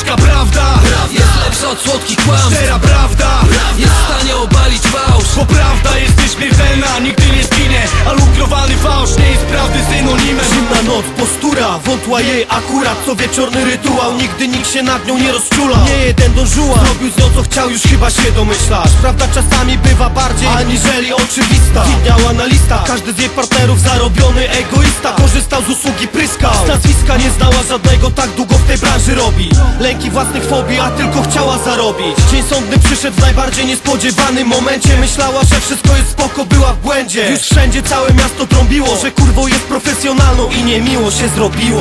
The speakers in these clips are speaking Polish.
Gorzka prawda. Jest lepsza od słodkich kłam. Szczera prawda. Jest w stanie obalić fałsz. Bo prawda jest nieśmiertelna, nigdy nie zginie A lukrowany fałsz nie jest prawdy synonimem noc, postura, wątła jej akurat. Co wieczorny rytuał, nigdy nikt się nad nią nie rozczula. Nie jeden Juan zrobił z nią co chciał, już chyba się domyślasz. Prawda czasami bywa bardziej aniżeli oczywista. Widniała na listach, każdy z jej partnerów zarobiony egoista. Korzystał z usługi pryskał. Z nazwiska nie znała żadnego, tak długo w tej branży robi. Lęki własnych fobii, a tylko chciała zarobić. Dzień sądny przyszedł w najbardziej niespodziewanym momencie. Myślała, że wszystko jest spoko, była w błędzie. Już wszędzie całe miasto trąbiło, że kurwo jest profesjonalną i niemiło się zrobiło.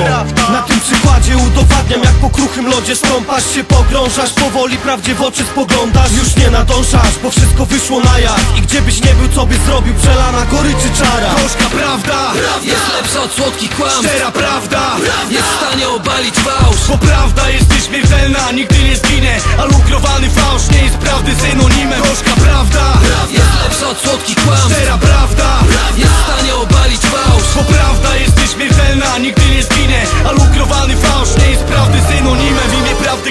Na tym przykładzie udowadniam, jak po kruchym lodzie stąpasz się pogrążasz Powoli prawdzie w oczy spoglądasz, już nie nadążasz, bo wszystko wyszło na jaw. I gdzie byś nie był, co byś zrobił, przelana goryczy czara? Gorzka prawda Jest lepsza od słodkich kłam Szczera prawda Jest w stanie obalić fałsz. Bo prawda jest nieśmiertelna, nigdy nie zginie A lukrowany fałsz nie jest prawdy synonimem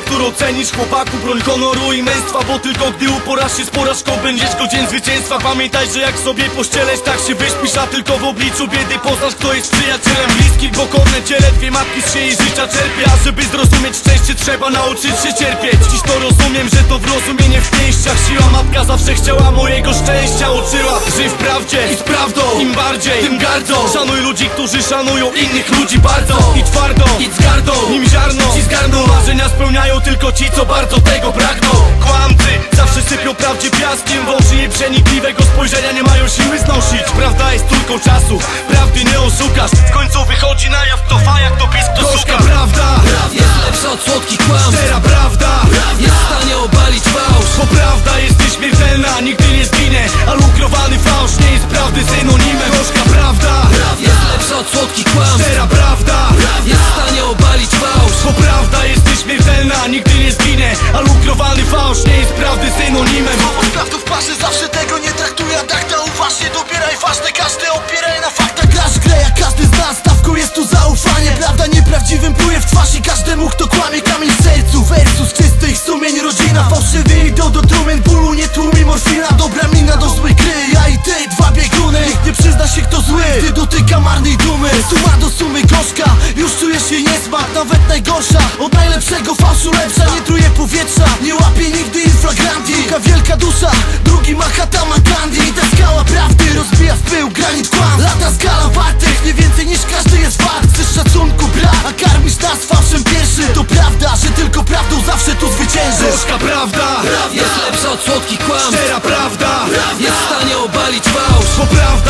którą cenisz chłopaku Broń honoru i męstwa Bo tylko gdy uporasz się z porażką Będziesz go dzień zwycięstwa. Pamiętaj, że jak sobie pościelesz Tak się wyśpisz, a tylko w obliczu biedy Poznasz kto jest przyjacielem bliskich Bo korne ciele dwie matki z siei życia czerpie. A żeby zrozumieć szczęście trzeba nauczyć się cierpieć. Dziś to rozumiem, że to zrozumienie w pięściach. Siła matka zawsze chciała mojego szczęścia. Uczyła, żyj w prawdzie i z prawdą. Im bardziej, tym gardzą. Szanuj ludzi, którzy szanują innych ludzi bardzo. I twardo, i z gardą. Nim ziarno ci zgarną. Marzenia spełniają tylko ci, co bardzo tego pragną. Kłamcy zawsze sypią prawdzie piaskiem. W oczy jej przenikliwego spojrzenia nie mają siły znosić. Prawda jest tylko czasu, prawdy nie oszukasz. W końcu wychodzi na jaw kto fa, jak to pisk, kto Gorzka prawda, Jest lepsza od słodkich kłam A lukrowany fałsz nie jest prawdy synonimem. Słowo prawdu w parze zawsze tego nie traktuje A tak to uważnie dobieraj ważne Każdy opieraj na faktach. Grasz grę jak każdy z nas Stawką jest tu zaufanie. Prawda nieprawdziwym pluje w twarz I każdemu kto kłamie kamień w sercu. Versus czystych sumień rodzina Fałszywy idą do trumien. Bólu nie tłumi morfina Dobra mina do złej gry Ja i ty dwa bieguny Nikt nie przyzna się kto zły. Gdy dotyka marnej dumy Suma do sumy gorzka. Już czujesz jej niesmak Nawet najgorsza. Od najlepszego fałszu lepsza. Nie truje powietrza Nie łapie nigdy inflagranti Druga wielka dusza Drugi Mahatma Gandhi. I ta skała prawdy rozbija w pył granit kłam. Lata skala wartych Nie więcej niż każdy jest wart. Chcesz szacunku brak A karmisz nas fałszem pierwszy. To prawda, że tylko prawdą zawsze tu zwyciężysz. Gorzka prawda, Jest lepsza od słodkich kłam. Szczera prawda. Jest w stanie obalić fałsz. Bo prawda